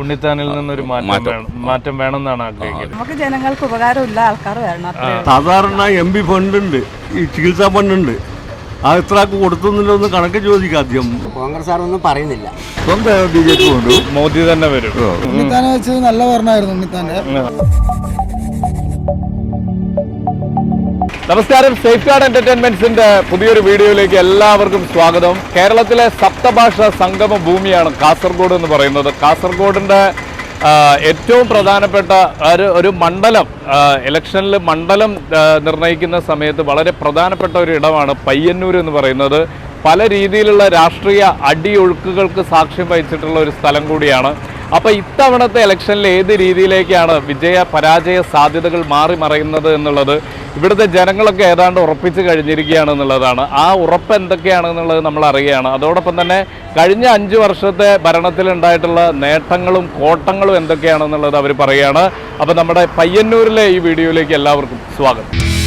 ഉണ്ണിത്താനിൽ നിന്നൊരു മാറ്റം വേണം മാറ്റം വേണമെന്നാണ് ആഗ്രഹിക്കുന്നത്. നമുക്ക് ജനങ്ങൾക്ക് ഉപകാരമില്ല ആൾക്കാർ വരണം. സാധാരണ എം പി ഫണ്ടുണ്ട് ഈ ചികിത്സാ ഫണ്ടുണ്ട്. ആ ഇത്ര കൊടുത്തുന്നില്ലെന്ന് കണക്ക് ചോദിക്കാം ആദ്യം. കോൺഗ്രസ് ആരൊന്നും പറയുന്നില്ല. സ്വന്തം ബി ജെ പി കൊണ്ടു? മോദി തന്നെ വരും. ഉണ്ണിത്താനെ വെച്ചത് നല്ല ഭരണമായിരുന്നു ഉണ്ണിത്താന്റെ നമസ്കാരം സേഫ് ഗാർഡ് എന്റർടൈൻമെന്റ്സിന്റെ പുതിയൊരു വീഡിയോയിലേക്ക് എല്ലാവർക്കും സ്വാഗതം. കേരളത്തിലെ സപ്തഭാഷ സംഗമ ഭൂമിയാണ് കാസർഗോഡ് എന്ന് പറയുന്നത്. കാസർഗോഡിന്റെ ഏറ്റവും പ്രധാനപ്പെട്ട ഒരു ഒരു മണ്ഡലം ഇലക്ഷനിൽ മണ്ഡലം നിർണയിക്കുന്ന സമയത്ത് വളരെ പ്രധാനപ്പെട്ട ഒരു ഇടമാണ് പയ്യന്നൂർ എന്ന് പറയുന്നത്. പല രീതിയിലുള്ള രാഷ്ട്രീയ അടിയൊഴുക്കുകൾക്ക് സാക്ഷ്യം വഹിച്ചിട്ടുള്ള ഒരു സ്ഥലം കൂടിയാണ്. അപ്പൊ ഇത്തവണത്തെ ഇലക്ഷനിൽ ഏത് രീതിയിലേക്കാണ് വിജയ പരാജയ സാധ്യതകൾ മാറി മറയുന്നത് എന്നുള്ളത്? ഇവിടുത്തെ ജനങ്ങളൊക്കെ ഏതാണ്ട് ഉറപ്പിച്ച് കഴിഞ്ഞിരിക്കുകയാണ് എന്നുള്ളതാണ്. ആ ഉറപ്പ് എന്തൊക്കെയാണെന്നുള്ളത് നമ്മൾ അറിയുകയാണ്. അതോടൊപ്പം തന്നെ കഴിഞ്ഞ അഞ്ച് വർഷത്തെ ഭരണത്തിൽ ഉണ്ടായിട്ടുള്ള നേട്ടങ്ങളും കോട്ടങ്ങളും എന്തൊക്കെയാണെന്നുള്ളത് അവർ പറയുകയാണ്. അപ്പൊ നമ്മുടെ പയ്യന്നൂരിലെ ഈ വീഡിയോയിലേക്ക് എല്ലാവർക്കും സ്വാഗതം.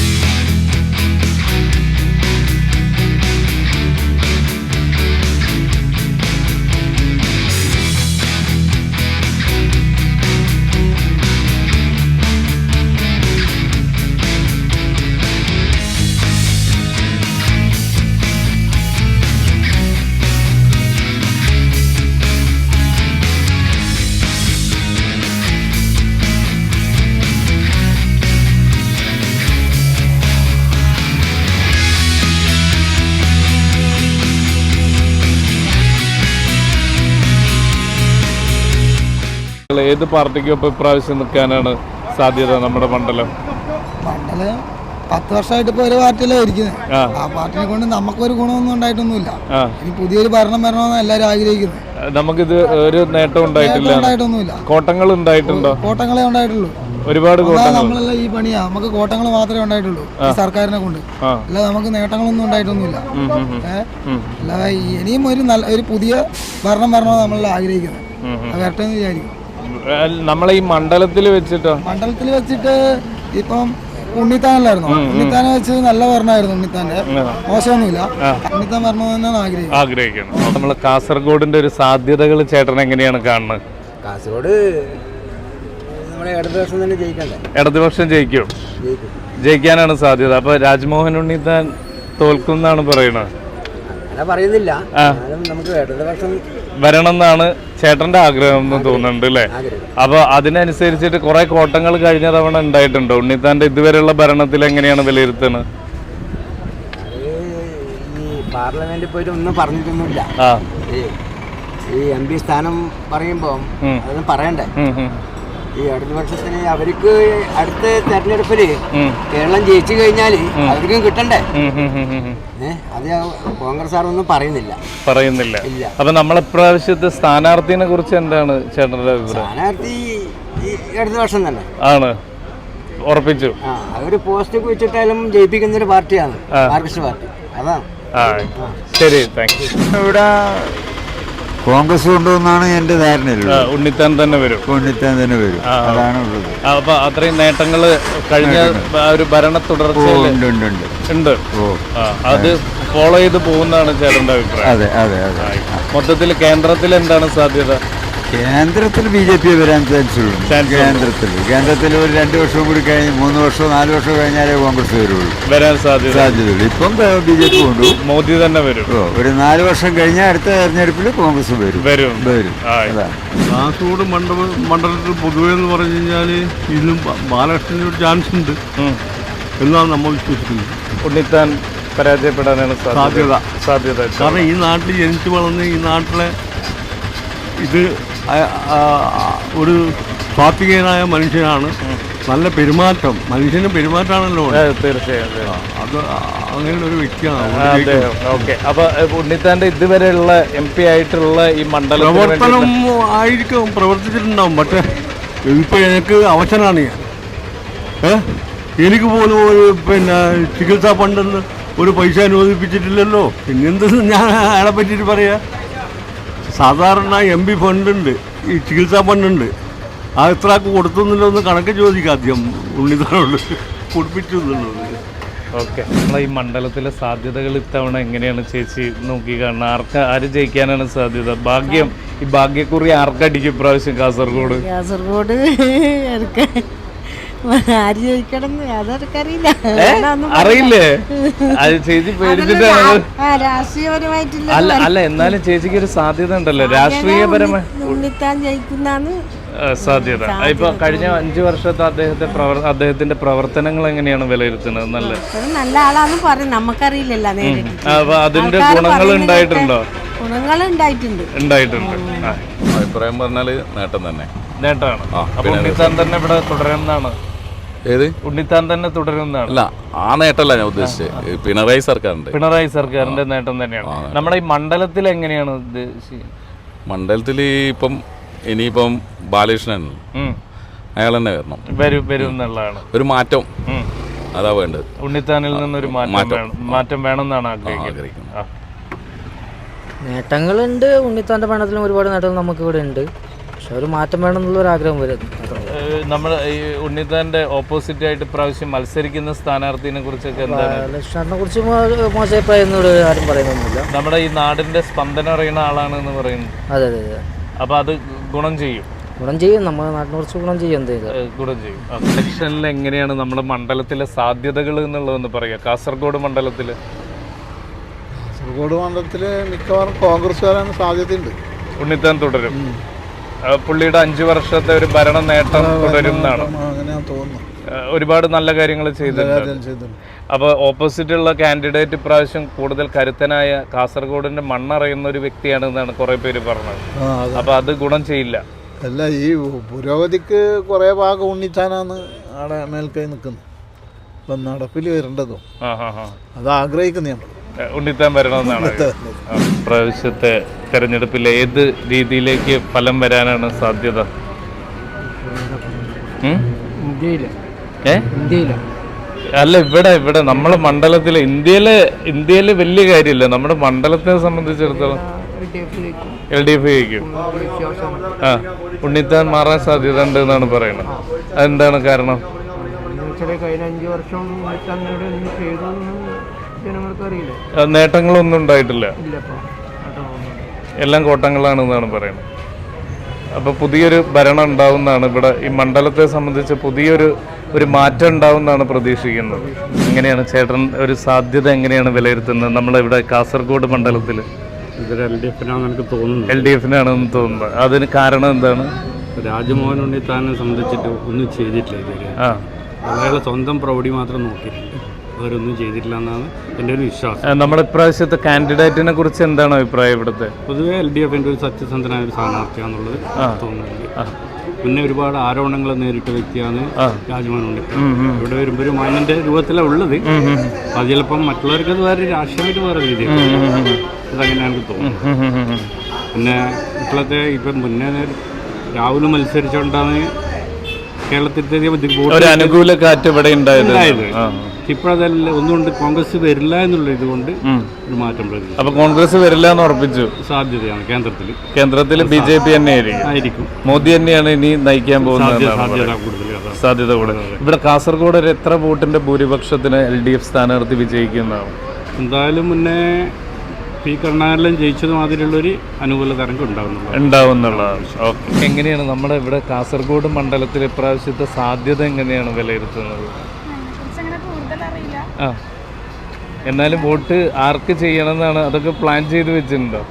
ഏത് പാർട്ടിക്കൊപ്പം ഇപ്രാവശ്യം നിൽക്കാനാണ് സാധ്യത നമ്മുടെ മണ്ഡലം? മണ്ഡലം പത്ത് വർഷമായിട്ട് ഇപ്പൊ ഒരു പാർട്ടിയിലാണ് ഇരിക്കുന്നത് ആ. പാർട്ടിനെ കൊണ്ട് നമുക്കൊരു ഗുണമൊന്നും ഉണ്ടായിട്ടൊന്നുമില്ല. ഇനി പുതിയൊരു ഭരണം വരണമെന്ന് എല്ലാവരും ആഗ്രഹിക്കുന്നു നമുക്കിത് ഒരു നേട്ടം ഉണ്ടായിട്ടില്ല. ഉണ്ടായിട്ടൊന്നുമില്ല. കോട്ടങ്ങൾ ഉണ്ടായിട്ടുണ്ടോ? കോട്ടങ്ങളെ ഉണ്ടായിട്ടുള്ളൂ. ഒരുപാട് നമ്മളെല്ലാം ഈ പണിയാ. നമുക്ക് കോട്ടങ്ങൾ മാത്രമേ ഉണ്ടായിട്ടുള്ളൂ സർക്കാരിനെ കൊണ്ട്. അല്ല അല്ലാതെ നമുക്ക് നേട്ടങ്ങളൊന്നും ഉണ്ടായിട്ടൊന്നുമില്ല. അല്ലാതെ ഇനിയും ഒരു നല്ല ഒരു പുതിയ ഭരണം വരണമെന്ന് നമ്മളെല്ലാം ആഗ്രഹിക്കുന്നത്. ഉം, ഉം. വരട്ടെ എന്ന് വിചാരിക്കും നമ്മളെ ഈ മണ്ഡലത്തിൽ വെച്ചിട്ടോ? മണ്ഡലത്തിൽ വെച്ചിട്ട് ഇപ്പം ഉണ്ണിത്താനല്ലായിരുന്നു? ഉണ്ണിത്താനെ വെച്ച് നല്ല പറഞ്ഞായിരുന്നു ഉണ്ണിത്താന്റെ. മോശമൊന്നുമില്ല. ഉണ്ണിത്താൻ പറഞ്ഞു തന്നെയാണ് ആഗ്രഹിക്കുന്നത് ആഗ്രഹിക്കണം നമ്മൾ കാസർഗോഡിന്റെ ഒരു സാധ്യതകൾ ചേട്ടൻ എങ്ങനെയാണ് കാണുന്നത്? കാസർഗോഡ് നമ്മുടെ ഇടത് വർഷം തന്നെ ജയിക്കണ്ടേ? ഇടതുപക്ഷം ജയിക്കും. ജയിക്കും. ജയിക്കാനാണ് സാധ്യത. അപ്പൊ രാജ്മോഹൻ ഉണ്ണിത്താൻ തോൽക്കും എന്നാണ് പറയുന്നത്. അങ്ങനെ പറയുന്നില്ല. നമുക്ക് ഇടതുപക്ഷം വർഷം വരണം എന്നാണ് ചേട്ടന്റെ ആഗ്രഹം എന്ന് തോന്നുന്നുണ്ട് അല്ലേ അപ്പൊ അതിനനുസരിച്ചിട്ട് കുറെ കോട്ടങ്ങൾ കഴിഞ്ഞ തവണ ഉണ്ടായിട്ടുണ്ടോ. ഉണ്ണിത്താന്റെ ഇതുവരെയുള്ള ഭരണത്തിൽ എങ്ങനെയാണ് വിലയിരുത്തുന്നത്? ഈ പാർലമെന്റിൽ പോയിട്ട് ഒന്നും പറഞ്ഞിട്ടൊന്നുമില്ല. ഈ എം പി സ്ഥാനം പറയുമ്പോൾ. അതൊന്നും പറയണ്ടേ? ഈ അടുത്ത വർഷത്തിന് അവർക്ക് അടുത്ത തെരഞ്ഞെടുപ്പിൽ കേരളം ജയിച്ചു കഴിഞ്ഞാൽ അവർക്കും കിട്ടണ്ടേ? അത് കോൺഗ്രസ് ഒന്നും പറയുന്നില്ല. പറയുന്നില്ല. അപ്പൊ നമ്മളെ പ്രാവശ്യത്തെ സ്ഥാനാർത്ഥിനെ കുറിച്ച് എന്താണ് ചേട്ടന്റെ അഭിപ്രായം? സ്ഥാനാർത്ഥി ഈ അടുത്ത വർഷം തന്നെ. ആണ്. ഉറപ്പിച്ചു. അവർ പോസ്റ്റ് വെച്ചിട്ടാലും വെച്ചിട്ടായാലും ജയിപ്പിക്കുന്ന ഒരു പാർട്ടിയാണ് മാർക്സിസ്റ്റ് പാർട്ടി. അതാണ്. ശരി താങ്ക് യു ഇവിടെ കോൺഗ്രസ് കൊണ്ടുവന്നാണ് എന്റെ ധാരണയുള്ളത് ഉണ്ണിത്താൻ തന്നെ വരും. ഉണ്ണിത്താൻ തന്നെ വരും. അതാണ് ഉള്ളത് അപ്പൊ അത്രയും നേട്ടങ്ങൾ കഴിഞ്ഞ ഒരു ഭരണ ഉണ്ട് അത് ഫോളോ ചെയ്ത് പോകുന്നതാണ് ചേട്ടന്റെ അഭിപ്രായം. അതെ അതെ. അതെ മൊത്തത്തിൽ കേന്ദ്രത്തിൽ എന്താണ് സാധ്യത? കേന്ദ്രത്തിൽ ബി ജെ പി വരാൻ ചാൻസ് ഉള്ളൂ. കേന്ദ്രത്തിൽ. കേന്ദ്രത്തിൽ ഒരു രണ്ട് വർഷവും കൂടി കഴിഞ്ഞ് മൂന്ന് വർഷമോ നാല് വർഷമോ കഴിഞ്ഞാലേ കോൺഗ്രസ് വരുള്ളൂ. വരാൻ സാധ്യത. സാധ്യതയുള്ളൂ. ഇപ്പം ബി ജെ പി കൊണ്ടു മോദി തന്നെ വരും. ഒരു നാല് വർഷം കഴിഞ്ഞാൽ അടുത്ത തെരഞ്ഞെടുപ്പിൽ കോൺഗ്രസ് വരും. വരും. വരും. കാസർഗോഡ് മണ്ഡല മണ്ഡലത്തിൽ പൊതുവെ എന്ന് പറഞ്ഞു കഴിഞ്ഞാൽ ഇന്നും ബാലകൃഷ്ണന് ഒരു ചാൻസ് ഉണ്ട്. എന്നാണ് നമ്മൾ വിശ്വസിക്കുന്നത്. ഉണ്ണിത്താൻ പരാജയപ്പെടാനാണ് സാധ്യത. സാധ്യത. കാരണം ഈ നാട്ടിൽ ജനിച്ചു വളർന്ന് ഈ നാട്ടിലെ ഇത് ഒരു സ്വാത്വികനായ മനുഷ്യനാണ്. നല്ല പെരുമാറ്റം. മനുഷ്യന് പെരുമാറ്റമാണല്ലോ. തീർച്ചയായും അതെ. അങ്ങനെ ഒരു വ്യക്തിയാണ് ഓക്കെ. അപ്പൊ ഉണ്ണിത്താന്റെ ഇതുവരെയുള്ള എം പി ആയിട്ടുള്ള ഈ മണ്ഡല പ്രവർത്തനം ആയിരിക്കും പ്രവർത്തിച്ചിട്ടുണ്ടാവും. പക്ഷെ ഇപ്പൊ എനിക്ക് അവശനാണ് ഞാൻ. എനിക്ക് പോലും ഒരു പിന്നെ ചികിത്സാ ഫണ്ടെന്ന് ഒരു പൈസ അനുവദിപ്പിച്ചിട്ടില്ലല്ലോ. പിന്നെന്ത് ഞാൻ അയാളെ പറ്റിയിട്ട് പറയാ? സാധാരണ എം പി ഫണ്ടുണ്ട് ഈ ചികിത്സാ ഫണ്ടുണ്ട്. അത് കൊടുത്തുന്നില്ല കൊടുത്തുന്നില്ലെന്ന് കണക്ക് ചോദിക്കുക ആദ്യം. ഉണ്ണിതാനോട് കുടിപ്പിച്ചു എന്നുള്ളത്. ഓക്കെ. നമ്മളെ ഈ മണ്ഡലത്തിലെ സാധ്യതകൾ ഇത്തവണ എങ്ങനെയാണ് ചേച്ചി നോക്കി കാണുന്നത്? ആർക്ക് ആര് ജയിക്കാനാണ് സാധ്യത? ഭാഗ്യം. ഈ ഭാഗ്യക്കുറി ആർക്കടിക്കും ഇപ്രാവശ്യം കാസർഗോഡ്? കാസർഗോഡ് ആര് ചോദിക്കണം അതെനിക്കറിയില്ല അറിയില്ലേ? അത് ചേച്ചി പേടിച്ചിട്ടാണ് രാഷ്ട്രീയപരമായിട്ടില്ല അല്ല അല്ല എന്നാലും ചേച്ചിക്ക് ഒരു സാധ്യത ഉണ്ടല്ലോ. രാഷ്ട്രീയപരമായി ഉണ്ണിത്താൻ ജയിക്കുന്നാണ്. സാധ്യത. ഇപ്പൊ കഴിഞ്ഞ അഞ്ചു വർഷത്തെ അദ്ദേഹത്തെ അദ്ദേഹത്തിന്റെ പ്രവർത്തനങ്ങൾ എങ്ങനെയാണ് വിലയിരുത്തുന്നത്? നല്ല നല്ല ആളാന്ന് പറയും. നമുക്കറിയില്ലല്ലോ അപ്പൊ അതിന്റെ ഗുണങ്ങൾ ഉണ്ടായിട്ടുണ്ടോ? ഗുണങ്ങൾ ഉണ്ടായിട്ടുണ്ട്. ഉണ്ടായിട്ടുണ്ട്. അഭിപ്രായം പറഞ്ഞാൽ നേട്ടം തന്നെ. നേട്ടമാണ്. അപ്പൊ ഉണ്ണിത്താൻ തന്നെ ഇവിടെ തുടരുന്നതാണ്. ഏത്? ഉണ്ണിത്താൻ തന്നെ തുടരുന്നതാണ്. അല്ല ആ നേട്ടമല്ല ഞാൻ ഉദ്ദേശിച്ചത്. പിണറായി സർക്കാരിന്റെ. പിണറായി സർക്കാരിന്റെ നേട്ടം തന്നെയാണ്. നമ്മുടെ ഈ മണ്ഡലത്തിൽ എങ്ങനെയാണ് മണ്ഡലത്തിൽ ഇപ്പം ഇനിയിപ്പം ബാലകൃഷ്ണൻ. അയാൾ തന്നെ വരണം. വരും വരും എന്നുള്ളതാണ്. ഒരു മാറ്റം. അതാ വേണ്ടത്. ഉണ്ണിത്താനിൽ നിന്നൊരു മാറ്റം മാറ്റം. വേണം. മാറ്റം വേണമെന്നാണ് ആഗ്രഹിക്കുന്നത്. നേട്ടങ്ങളുണ്ട്. ഉണ്ണിത്താന്റെ പണത്തിലും ഒരുപാട് നേട്ടങ്ങൾ നമുക്ക് ഇവിടെ ഉണ്ട്. പക്ഷെ ഒരു മാറ്റം വേണം എന്നുള്ള ഒരു ആഗ്രഹം വരും നമ്മുടെ ഈ ഉണ്ണിത്താന്റെ ഓപ്പോസിറ്റ് ആയിട്ട് പ്രാവശ്യം മത്സരിക്കുന്ന സ്ഥാനാർത്ഥിനെ കുറിച്ചൊക്കെ എന്താണ്? ബാലകൃഷ്ണനെ കുറിച്ച് മോശം അഭിപ്രായം ഒന്നും ആരും പറയുന്നൊന്നുമില്ല. നമ്മുടെ ഈ നാടിന്റെ സ്പന്ദനം അറിയുന്ന ആളാണ് എന്ന് പറയുന്നു. അതെ അതെ അതെ. അപ്പൊ അത് ഗുണം ചെയ്യും? ഗുണം ചെയ്യും. നമ്മുടെ നാട്ടിനെ കുറിച്ച് ഗുണം ചെയ്യും എന്ത് ചെയ്താൽ ഏഹ് ഗുണം ചെയ്യും. ഇലക്ഷനിൽ എങ്ങനെയാണ് നമ്മുടെ മണ്ഡലത്തിലെ സാധ്യതകൾ എന്നുള്ളതെന്ന് പറയുക കാസർഗോഡ് മണ്ഡലത്തിൽ. കാസർഗോഡ് മണ്ഡലത്തിൽ മിക്കവാറും കോൺഗ്രസ് വരാൻ സാധ്യതയുണ്ട്. ഉണ്ണിത്താൻ തുടരും. പുള്ളിയുടെ അഞ്ചു വർഷത്തെ ഒരു ഭരണ നേട്ടം തുടരുന്നതാണ് ഒരുപാട് നല്ല കാര്യങ്ങൾ ചെയ്തിട്ടുണ്ട്. അപ്പോൾ ഓപ്പോസിറ്റുള്ള കാൻഡിഡേറ്റ് ഇപ്രാവശ്യം കൂടുതൽ കരുത്തനായ കാസർഗോഡിന്റെ മണ്ണറിയുന്ന ഒരു വ്യക്തിയാണ് എന്നാണ് കുറെ പേര് പറഞ്ഞത്. ആ അപ്പൊ അത് ഗുണം ചെയ്യില്ല. അല്ല ഈ പുരോഗതിക്ക് കുറേ ഭാഗം ഉണ്ണിച്ചാനാണ് അവിടെ മേൽക്കൈ നിൽക്കുന്നത്. ഇപ്പം നടപ്പിൽ വരേണ്ടതും. അത് ആഗ്രഹിക്കുന്നു നമ്മൾ ഉണ്ണിത്താൻ വരണമെന്നാണ് പ്രാവശ്യത്തെ തെരഞ്ഞെടുപ്പിൽ ഏത് രീതിയിലേക്ക് ഫലം വരാനാണ് സാധ്യത? അല്ല ഇവിടെ ഇവിടെ നമ്മളെ മണ്ഡലത്തിൽ ഇന്ത്യയിലെ ഇന്ത്യയിലെ വലിയ കാര്യമില്ല. നമ്മുടെ മണ്ഡലത്തെ സംബന്ധിച്ചിടത്തോളം എൽ ഡി എഫ് ജയിക്കും. ആ ഉണ്ണിത്താൻ മാറാൻ സാധ്യത ഉണ്ട് എന്നാണ് പറയുന്നത്. അതെന്താണ് കാരണം? കഴിഞ്ഞ അഞ്ചു വർഷം ചെയ്തു നേട്ടങ്ങളൊന്നും ഉണ്ടായിട്ടില്ല. എല്ലാം കോട്ടങ്ങളാണെന്നാണ് പറയുന്നത്. അപ്പോൾ പുതിയൊരു ഭരണം ഉണ്ടാവുന്നതാണ്. ഇവിടെ ഈ മണ്ഡലത്തെ സംബന്ധിച്ച് പുതിയൊരു ഒരു മാറ്റം ഉണ്ടാവുന്നതാണ് പ്രതീക്ഷിക്കുന്നത്. എങ്ങനെയാണ് ചേട്ടൻ ഒരു സാധ്യത എങ്ങനെയാണ് വിലയിരുത്തുന്നത്? നമ്മളിവിടെ കാസർഗോഡ് മണ്ഡലത്തിൽ ഇതൊരു എൽ ഡി എഫിനാണെന്ന് എനിക്ക് തോന്നുന്നു എൽ ഡി എഫിനാണെന്ന് തോന്നുന്നത്. അതിന് കാരണം എന്താണ്? രാജ്മോഹൻ ഉണ്ണിത്താനെ സംബന്ധിച്ചിട്ട് ഒന്നും ചെയ്തിട്ടില്ല ഇതുവരെ. ആ. അയാളെ സ്വന്തം പ്രൗഢി മാത്രം നോക്കിയിട്ടുണ്ട്. അവരൊന്നും ചെയ്തിട്ടില്ല എന്നാണ് എന്റെ ഒരു വിശ്വാസം. നമ്മുടെ ഇപ്രാവശ്യത്തെ കാൻഡിഡേറ്റിനെ കുറിച്ച് എന്താണ് അഭിപ്രായം ഇവിടുത്തെ? പൊതുവെ എൽ ഡി എഫിന്റെ ഒരു സത്യസന്ധനായ ഒരു സ്ഥാനാർത്ഥിയാണെന്നുള്ളത് തോന്നുന്നുണ്ട് പിന്നെ ഒരുപാട് ആരോപണങ്ങൾ നേരിട്ട വ്യക്തിയാണ് രാജ്മോഹൻ ഇവിടെ വരുമ്പോൾ ഒരു മാന്യന്റെ രൂപത്തിലാണ് ഉള്ളത് അത് ചിലപ്പം മറ്റുള്ളവർക്ക് അത് വേറെ രാഷ്ട്രീയമായിട്ട് വേറെ രീതി അതങ്ങനെ എനിക്ക് തോന്നുന്നു പിന്നെ ഇപ്പോഴത്തെ ഇപ്പം മുന്നേ രാഹുൽ മത്സരിച്ചുകൊണ്ടാണ് കേരളത്തിലത്തെ ഒരു അനുകൂല കാറ്റ് ഇവിടെ ഉണ്ടായത്. ഇപ്പോഴതെല്ലാം ഒന്നുകൊണ്ട് കോൺഗ്രസ് വരില്ല എന്നുള്ള ഇതുകൊണ്ട് ഒരു മാറ്റം വരും അപ്പൊ കോൺഗ്രസ് വരില്ല എന്ന് ഉറപ്പിച്ചു. സാധ്യതയാണ് കേന്ദ്രത്തിൽ കേന്ദ്രത്തിൽ ബി ജെ പി തന്നെ ആയിരിക്കും. മോദി തന്നെയാണ് ഇനി നയിക്കാൻ പോകുന്നത് സാധ്യത കൂടുതൽ ഇവിടെ കാസർഗോഡ് ഒരു എത്ര വോട്ടിന്റെ ഭൂരിപക്ഷത്തിന് എൽ ഡി എഫ് സ്ഥാനാർത്ഥി വിജയിക്കുന്നതാണ്? എന്തായാലും മുന്നേ പി കരുണാകരനും ജയിച്ചത് മാതിരിയുള്ളൊരു അനുകൂല തരംഗം ഉണ്ടാവുന്നുള്ളൂ. ഉണ്ടാവുന്നുള്ളതാണ്. ഓക്കെ. എങ്ങനെയാണ് നമ്മുടെ ഇവിടെ കാസർഗോഡ് മണ്ഡലത്തിൽ ഇപ്രാവശ്യത്തെ സാധ്യത എങ്ങനെയാണ് വിലയിരുത്തുന്നത്? ആ. എന്നാലും വോട്ട് ആർക്ക് ചെയ്യണമെന്നാണ് അതൊക്കെ പ്ലാൻ ചെയ്ത് വെച്ചിട്ടുണ്ടോ?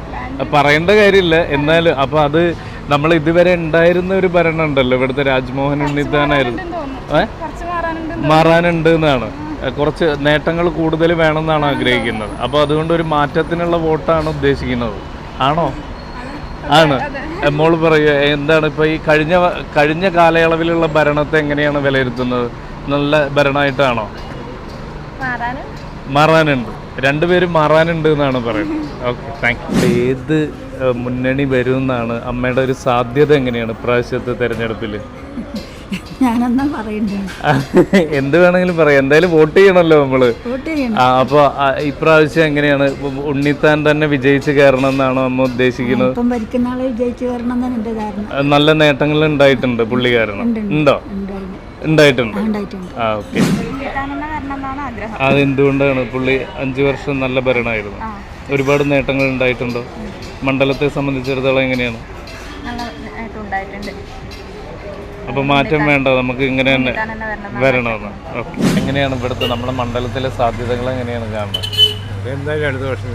പറയേണ്ട കാര്യമില്ല. എന്നാലും അപ്പൊ അത് നമ്മൾ ഇതുവരെ ഉണ്ടായിരുന്ന ഒരു ഭരണം ഉണ്ടല്ലോ. ഇവിടുത്തെ രാജ്മോഹൻ ഉണ്ണിത്താനായിരുന്നു. ഏഹ് മാറാനുണ്ട് എന്നാണ്. കുറച്ച് നേട്ടങ്ങൾ കൂടുതൽ വേണമെന്നാണ് ആഗ്രഹിക്കുന്നത്. അപ്പോൾ അതുകൊണ്ട് ഒരു മാറ്റത്തിനുള്ള വോട്ടാണ് ഉദ്ദേശിക്കുന്നത്. ആണോ? ആണ്. മോൾ പറയുക എന്താണ് ഇപ്പോൾ ഈ കഴിഞ്ഞ കഴിഞ്ഞ കാലയളവിലുള്ള ഭരണത്തെ എങ്ങനെയാണ് വിലയിരുത്തുന്നത്? നല്ല ഭരണമായിട്ടാണോ? മാറാനുണ്ട്. രണ്ടുപേരും മാറാനുണ്ട് എന്നാണ് പറയുന്നത്. Okay thank you. ഏത് മുന്നണി വരും എന്നാണ് അമ്മയുടെ ഒരു സാധ്യത എങ്ങനെയാണ് ഇപ്രാവശ്യത്തെ തെരഞ്ഞെടുപ്പിൽ ഞാനെന്നാ പറയണ്ടേ? എന്ത് വേണമെങ്കിലും പറയാം. എന്തായാലും വോട്ട് ചെയ്യണല്ലോ നമ്മൾ. വോട്ട് ചെയ്യണം. ആ, അപ്പൊ ഇപ്രാവശ്യം എങ്ങനെയാണ്? ഉണ്ണിത്താൻ തന്നെ വിജയിച്ചു കയറണം എന്നാണോ അമ്മ ഉദ്ദേശിക്കുന്നത്? ഇപ്പം ഭരിക്കുന്ന ആളെ വിജയിച്ചു വരണം എന്നാണ് എന്റെ ധാരണ. നല്ല നേട്ടങ്ങൾ ഉണ്ടായിട്ടുണ്ട് പുള്ളി കാരണം ഉണ്ടോ. ഉണ്ടായിട്ടുണ്ട്. ഉണ്ടായിട്ടുണ്ട്. ആ ഓക്കെ. അതെന്തുകൊണ്ടാണ് പുള്ളി അഞ്ചു വർഷം നല്ല ഭരണമായിരുന്നു? ഒരുപാട് നേട്ടങ്ങൾ ഉണ്ടായിട്ടുണ്ടോ? മണ്ഡലത്തെ സംബന്ധിച്ചിടത്തോളം എങ്ങനെയാണ്? ഉണ്ടായിട്ടുണ്ട്. അപ്പൊ മാറ്റം വേണ്ട നമുക്ക് ഇങ്ങനെ തന്നെ വരണം വരണമെന്ന് ഓക്കെ. എങ്ങനെയാണ് ഇവിടുത്തെ നമ്മുടെ മണ്ഡലത്തിലെ സാധ്യതകൾ എങ്ങനെയാണ് കാണുന്നത്? എന്തായാലും അടുത്ത വർഷം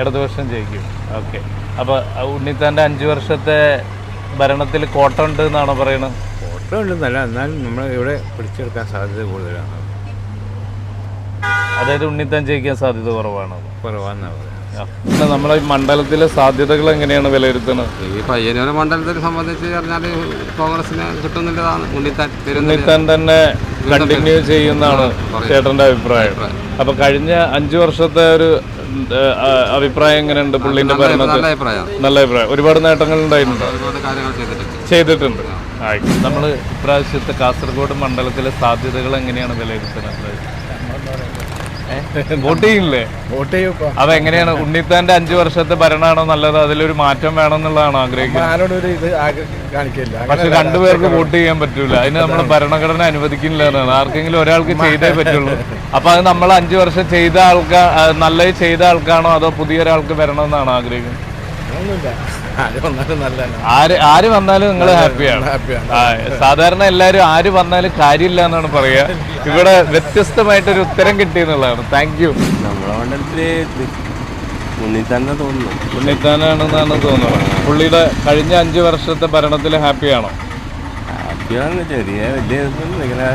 അടുത്ത വർഷം ജയിക്കും. ഓക്കെ. അപ്പൊ ഉണ്ണിത്താന്റെ അഞ്ചു വർഷത്തെ ഭരണത്തിൽ കോട്ട ഉണ്ട് എന്നാണോ പറയുന്നത് ഫോട്ടോ ഉണ്ടെന്നല്ല എന്നാലും നമ്മൾ ഇവിടെ പിടിച്ചെടുക്കാൻ സാധ്യത കൂടുതലാണ്. അതായത് ഉണ്ണിത്താൻ ജയിക്കാൻ സാധ്യത കുറവാണ്? കുറവാന്നാണ് പറയുന്നത്. പിന്നെ നമ്മളെ ഈ മണ്ഡലത്തിലെ സാധ്യതകൾ എങ്ങനെയാണ് വിലയിരുത്തുന്നത്? ഈ പയ്യന്നൂർ മണ്ഡലത്തെ സംബന്ധിച്ച് പറഞ്ഞാൽ കോൺഗ്രസിന് കിട്ടുന്നില്ലതാണ് ഉണ്ണിത്താൻ ഉണ്ണിത്താൻ തന്നെ കണ്ടിന്യൂ ചെയ്യുന്നതാണ് ചേട്ടന്റെ അഭിപ്രായം. അപ്പൊ കഴിഞ്ഞ അഞ്ചു വർഷത്തെ ഒരു അഭിപ്രായം എങ്ങനെയുണ്ട് പുള്ളിന്റെ ഭരണത്തിൽ? നല്ല അഭിപ്രായം. ഒരുപാട് നേട്ടങ്ങൾ ഉണ്ടായിട്ടുണ്ട്. ചെയ്തിട്ടുണ്ട്. നമ്മൾ ഇപ്രാവശ്യത്തെ കാസർഗോഡ് മണ്ഡലത്തിലെ സാധ്യതകൾ എങ്ങനെയാണ് വിലയിരുത്തുന്നത്? വോട്ട് ചെയ്യില്ലേ? വോട്ട് ചെയ്യൂപ്പ. അപ്പൊ എങ്ങനെയാണ്? ഉണ്ണിത്താന്റെ അഞ്ചു വർഷത്തെ ഭരണമാണോ നല്ലത്? അതിലൊരു മാറ്റം വേണം എന്നുള്ളതാണോ ആഗ്രഹിക്കുന്നത് ആരോടും ഒരു ഇത് കാണിക്കില്ല. പക്ഷെ രണ്ടുപേർക്ക് വോട്ട് ചെയ്യാൻ പറ്റൂല. അതിന് നമ്മുടെ ഭരണഘടന അനുവദിക്കില്ല എന്നാണ്. ആർക്കെങ്കിലും ഒരാൾക്ക് ചെയ്തേ പറ്റുള്ളൂ. അപ്പൊ അത് നമ്മൾ അഞ്ചു വർഷം ചെയ്ത ആൾക്കാ നല്ലത് ചെയ്ത ആൾക്കാണോ അതോ പുതിയൊരാൾക്ക് വരണമെന്നാണോ വരണമെന്നാണ് ആഗ്രഹിക്കുന്നത്? ഒന്നുമില്ല. ആര് ആര് ആര് വന്നാലും നിങ്ങൾ ഹാപ്പിയാണ്. സാധാരണ എല്ലാരും ആര് വന്നാലും കാര്യമില്ല എന്നാണ് പറയാ. ഇവിടെ വ്യത്യസ്തമായിട്ടൊരു ഉത്തരം കിട്ടിയെന്നുള്ളതാണ് താങ്ക് യു നമ്മുടെ മണ്ഡലത്തിൽ ഉണ്ണിത്താനെ തോന്നുന്നു. ഉണ്ണിത്താനാണെന്നാണ് തോന്നുന്നത്. പുള്ളിയുടെ കഴിഞ്ഞ അഞ്ചു വർഷത്തെ ഭരണത്തിൽ ഹാപ്പിയാണോ ഹാപ്പിയാണ് ചെറിയ വലിയ ഇതൊന്നും ഇങ്ങനെ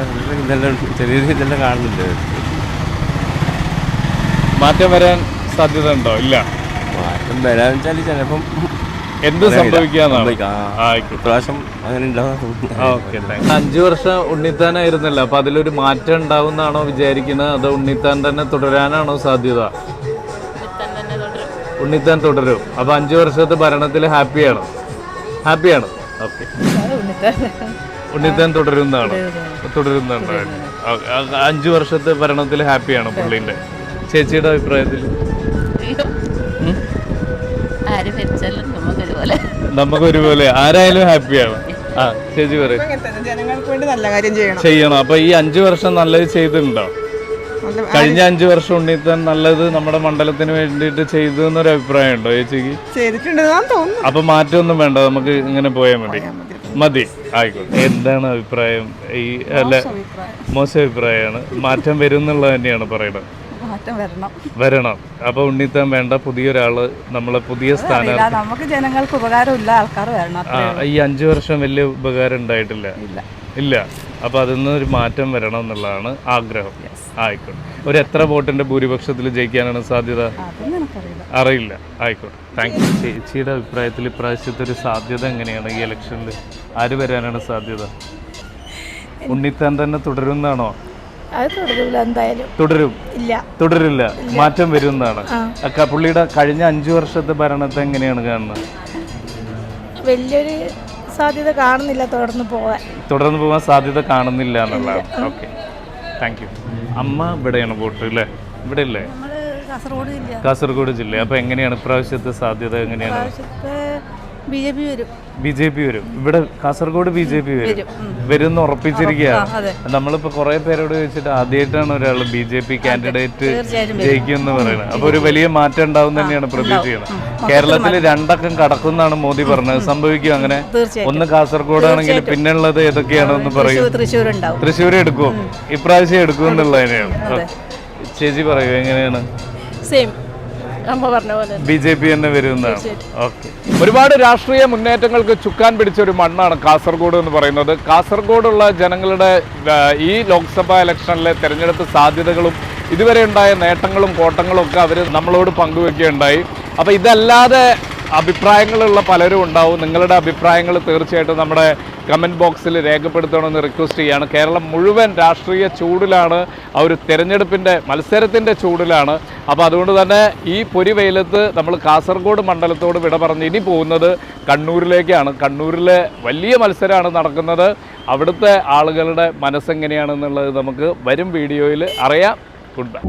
ഇതെല്ലാം ചെറിയ ഇതെല്ലാം കാണുന്നുണ്ട് മാറ്റം വരാൻ സാധ്യത ഉണ്ടോ ഇല്ല. മാറ്റം വരാന്ന് വെച്ചാൽ ചിലപ്പം എന്ത് സംഭവിക്കാന്നാണ്. അഞ്ചു വർഷം ഉണ്ണിത്താനായിരുന്നല്ലോ. അപ്പൊ അതിലൊരു മാറ്റം ഉണ്ടാവുന്നാണോ വിചാരിക്കുന്നത്? അതോ ഉണ്ണിത്താൻ തന്നെ തുടരാനാണോ സാധ്യത? ഉണ്ണിത്താൻ തുടരും. അപ്പൊ അഞ്ചു വർഷത്തെ ഭരണത്തിൽ ഹാപ്പിയാണ്. ഹാപ്പിയാണ്. ഓക്കെ. ഉണ്ണിത്താൻ തുടരുന്നതാണ്. തുടരുന്നുണ്ടോ അഞ്ചു വർഷത്തെ ഭരണത്തിൽ ഹാപ്പിയാണ് പുള്ളിന്റെ. ചേച്ചിയുടെ അഭിപ്രായത്തിൽ? നമുക്ക് ഒരുപോലെ ആരായാലും ഹാപ്പിയാവും ആ ചേച്ചി പറയും. ജനങ്ങൾക്ക് വേണ്ടി നല്ല കാര്യം ചെയ്യണം. ചെയ്യണം. അപ്പൊ ഈ അഞ്ചു വർഷം നല്ലത് ചെയ്തിട്ടുണ്ടോ? കഴിഞ്ഞ അഞ്ചു വർഷം തന്നെ നല്ലത് നമ്മുടെ മണ്ഡലത്തിന് വേണ്ടിയിട്ട് ചെയ്തു എന്നൊരു അഭിപ്രായം ഉണ്ടോ ചേച്ചിക്ക് തോന്നുന്നു. അപ്പൊ മാറ്റമൊന്നും വേണ്ട നമുക്ക് ഇങ്ങനെ പോയാൽ മതി. മതി ആയിക്കോട്ടെ. എന്താണ് അഭിപ്രായം? ഈ അല്ല മോശം അഭിപ്രായമാണ്. മാറ്റം വരും എന്നുള്ളത് തന്നെയാണ് പറയുന്നത് മാറ്റം വരണം. വരണം. അപ്പൊ ഉണ്ണിത്താൻ വേണ്ട പുതിയൊരാൾ നമ്മളെ പുതിയ സ്ഥാനം നമുക്ക് ജനങ്ങൾക്ക് ഉപകാരമില്ല ആൾക്കാർ വരണം ഈ അഞ്ചു വർഷം വലിയ ഉപകാരം ഉണ്ടായിട്ടില്ല? ഇല്ല. അപ്പൊ അതിൽ നിന്നൊരു മാറ്റം വരണം എന്നുള്ളതാണ് ആഗ്രഹം. ആയിക്കോട്ടെ. ഒരു എത്ര വോട്ടിന്റെ ഭൂരിപക്ഷത്തിൽ ജയിക്കാനാണ് സാധ്യത? അറിയില്ല. ആയിക്കോട്ടെ. താങ്ക് യു ചേച്ചിയുടെ അഭിപ്രായത്തിൽ ഇപ്രാവശ്യത്തെ ഒരു സാധ്യത എങ്ങനെയാണ് ഈ ഇലക്ഷനിൽ ആര് വരാനാണ് സാധ്യത? ഉണ്ണിത്താൻ തന്നെ തുടരുന്നാണോ? അത് തുടരില്ല എന്തായാലും. തുടരും? ഇല്ല. തുടരില്ല. മാറ്റം വരുന്നതാണ്. അക്ക പുള്ളിയുടെ കഴിഞ്ഞ അഞ്ചു വർഷത്തെ ഭരണത്തെ എങ്ങനെയാണ് കാണുന്നത്? വലിയൊരു സാധ്യത കാണുന്നില്ല തുടർന്ന് പോവാൻ. തുടർന്ന് പോകാൻ സാധ്യത കാണുന്നില്ല എന്നുള്ളതാണ്. ഓക്കെ. താങ്ക് യു അമ്മ ഇവിടെയാണ് പോട്ട് അല്ലേ ഇവിടെ അല്ലേ കാസർഗോഡ് ജില്ല. കാസർഗോഡ് ജില്ല. അപ്പൊ എങ്ങനെയാണ് ഇപ്രാവശ്യത്തെ സാധ്യത എങ്ങനെയാണ്? ബി ജെ പി വരും. ബി ജെ പി വരും. ഇവിടെ കാസർഗോഡ് ബി ജെ പി വരും. വരും. ഉറപ്പിച്ചിരിക്കുകയാണ്. നമ്മളിപ്പോ കുറെ പേരോട് ചോദിച്ചിട്ട് ആദ്യമായിട്ടാണ് ഒരാൾ ബി ജെ പി കാൻഡിഡേറ്റ് ജയിക്കും എന്ന് പറയുന്നത്. അപ്പൊ ഒരു വലിയ മാറ്റം ഉണ്ടാവും തന്നെയാണ് പ്രതീക്ഷിക്കുന്നത് കേരളത്തിൽ രണ്ടക്കം കടക്കുന്നാണ് മോദി പറഞ്ഞത്. സംഭവിക്കും അങ്ങനെ? ഒന്ന് കാസർഗോഡ് ആണെങ്കിൽ പിന്നുള്ളത് ഏതൊക്കെയാണെന്ന് പറയും. തൃശ്ശൂർ എടുക്കും ഇപ്രാവശ്യം എടുക്കും എന്നുള്ളതിനെയാണ്. ചേച്ചി പറയൂ എങ്ങനെയാണ്? സെയിം അമ്മ പറഞ്ഞ പോലെ ബി ജെ പി തന്നെ വരുന്നതാണ്. ഓക്കെ. ഒരുപാട് രാഷ്ട്രീയ മുന്നേറ്റങ്ങൾക്ക് ചുക്കാൻ പിടിച്ച ഒരു മണ്ണാണ് കാസർഗോഡ് എന്ന് പറയുന്നത്. കാസർഗോഡുള്ള ജനങ്ങളുടെ ഈ ലോക്സഭാ ഇലക്ഷനിലെ തെരഞ്ഞെടുപ്പ് സാധ്യതകളും ഇതുവരെ ഉണ്ടായ നേട്ടങ്ങളും കോട്ടങ്ങളും ഒക്കെ അവർ നമ്മളോട് പങ്കുവെക്കുകയുണ്ടായി. അപ്പോൾ ഇതല്ലാതെ അഭിപ്രായങ്ങളുള്ള പലരും ഉണ്ടാവും. നിങ്ങളുടെ അഭിപ്രായങ്ങൾ തീർച്ചയായിട്ടും നമ്മുടെ കമന്റ് ബോക്സിൽ രേഖപ്പെടുത്തണമെന്ന് റിക്വസ്റ്റ് ചെയ്യാണ് കേരളം മുഴുവൻ രാഷ്ട്രീയ ചൂടിലാണ്. ആ ഒരു തെരഞ്ഞെടുപ്പിന്റെ മത്സരത്തിന്റെ ചൂടിലാണ്. അപ്പോൾ അതുകൊണ്ട് തന്നെ ഈ പൊരി വെയിലത്ത് നമ്മൾ കാസർഗോഡ് മണ്ഡലത്തോട് വിട പറഞ്ഞ് ഇനി പോകുന്നത് കണ്ണൂരിലേക്കാണ്. കണ്ണൂരിലെ വലിയ മത്സരമാണ് നടക്കുന്നത്. അവിടുത്തെ ആളുകളുടെ മനസ്സെങ്ങനെയാണെന്നുള്ളത് നമുക്ക് വരും വീഡിയോയിൽ അറിയാം. Good bye